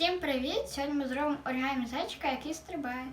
Всім привіт! Сьогодні ми зробимо оригамі зайчика, який стрибає.